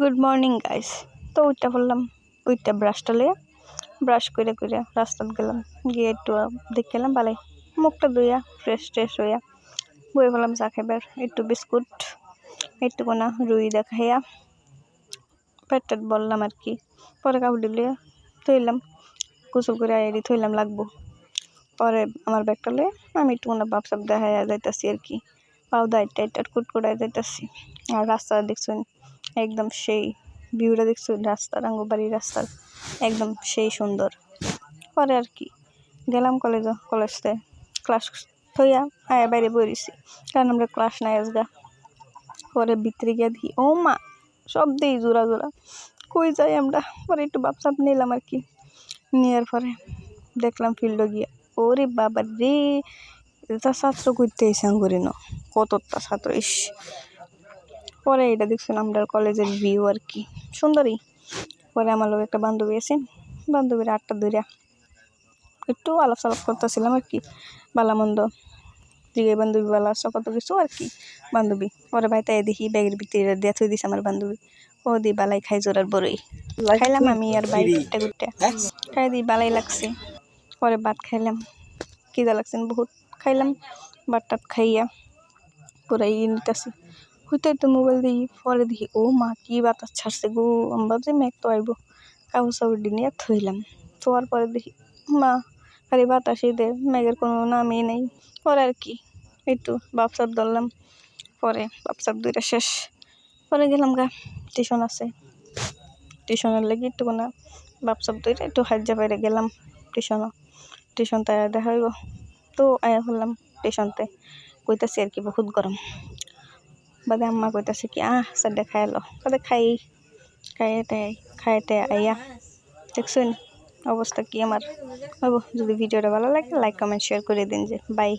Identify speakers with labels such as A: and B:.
A: Good morning guys তো উঠটা পড়লাম উঠটা ব্রাশটা লয়ে ব্রাশ করে করে রাস্তাত গেলাম। গিয়ে একটু দেখে গেলাম বালাই মুখটা ধুইয়া ফ্রেশ ট্রেশ হইয়া বই ফেলাম চা খাইবার একটু বিস্কুট একটু কোনা রুই দেখাইয়া পেট বললাম আর কি। পরে কাপড় ডিবলিয়ে থইলাম, গোসল করে আইডি থইলাম লাগবো। পরে আমার ব্যাগটা লয়ে আমি একটু কোনো বাপ সাপ দেখাইয়া যাইতাছি আর কি। পাও দাইট টাইট কুটকুটায় যাইতাছি। আর রাস্তা দেখছেন একদম সেই ভিউটা দেখছ? রাস্তার আঙ্গুবাড়ির রাস্তার একদম সেই সুন্দর। পরে আর কি। গেলাম কলেজে কলেজতে ক্লাস থইয়া আয়া বাইরে বইরেছি কারণ আমরা ক্লাস নাই আজগা। পরে ভিতরে গিয়ে দেখি, ও মা, সব দেই জোড়া জোড়া। কই যাই আমরা? পরে একটু বাপসাপ নিলাম আর কি। নেওয়ার পরে দেখলাম ফিল্ডে গিয়া, ওরে বাবা রে এটা ছাত্র করতে এসে করি না কতটা ছাত্র, ইস। পরে এটা দেখছেন আমরা কলেজের ভিউ আর কি। সুন্দরই পরে আমার লোক একটা বান্ধবী আছে বান্ধবীর আটটা ধরিয়া একটু আলাপ সালাপ করতেছিলাম আর কি বালামন্দ দিকে বান্ধবী বালা কত কিছু আর কি বান্ধবী। পরে ভাই তাই দেখি ব্যাগের ভিতরে দিয়ে থই দিছে আমার বান্ধবী। ও দি বালাই খাই জোরার বড়ই খাইলাম আমি আর ভাই ঘুরতে ঘুরতে। খাই দি বালাই লাগছে। পরে ভাত খাইলাম। খিদা লাগছেন বহুত। খাইলাম। ভাত টাত খাইয়া পুরাই নিতেছি। হইতে তো মোবাইল দিই পরে দেখি, ও মা, কি বাতাস ছাড়ছে গো, আমি ভাবছি মেঘ তো আইব, কাগজ সাগজ নিয়ে থইলাম। থোয়ার পরে দেখি, মা খালি বাতাসই দে, মেঘের কোনো নামই নেই। পরে আর কি একটু বাপসাপ ধরলাম, পরে বাপসাপ দুইটা শেষ। পরে গেলাম গা টিউশন আছে। টিউশনের লেগে একটু কোনো বাপসাপ দুইটা একটু হাজ্জা বাইরে গেলাম টিউশনও টিউশন তাই দেখা হইব। তো আয়া হলাম টিউশনতে কইতাছি আর কি, বহুত গরম। বাদে আম্মা কইতাছে কি আহ সাডে খাই লো বাদে খাই খাইতে খাইতে আইয়া দেখছেন অবস্থা কি আমার যদি ভিডিওটা ভালো লাগে লাইক কমেন্ট শেয়ার করে দিন যে বাই